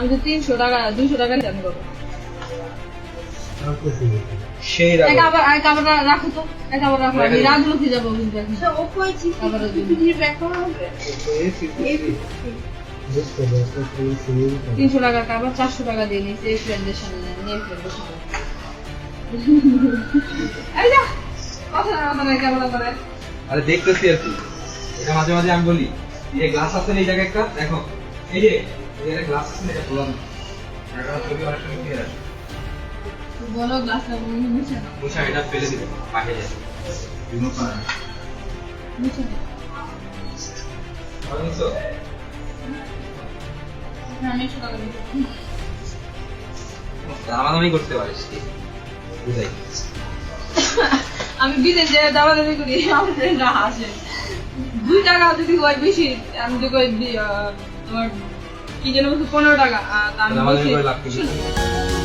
আমি তো তিনশো টাকা দুইশো টাকা আমি করব। সেই আবার এক আবার রাখো তো এক আবার রাখো আমি রাজলক্ষ্মী যাব। কিন্তু এখন। আবার তিনশো টাকা আবার চারশো টাকা দিয়ে নিয়েছি এই ফ্রেন্ডের সামনে। নিয়ে ফ্রেন্ডের সামনে যা আরে দেখতেছি আর কি। এটা মাঝে মাঝে আমি বলি এই গ্লাস আছে না এই জায়গায় একটা? দেখো। এই যে এই গ্লাস আছে এটা খোলা নেই এটা ছবি অনেক সময় নিয়ে আসে বলো গ্লাসটা মুছে না মুছা এটা ফেলে দিবে পাখে যায়। রিমুভ করে মুছে না ভালো আমি দামাদামি করতে পারিস কি? বুঝাই। আমি বিদেশে দাবা দাবি করি আমার ফ্রেন্ডরা হাসে। দুই টাকা যদি হয় বেশি আমি যদি কই তোমার কি যেন পনেরো টাকা তা আমি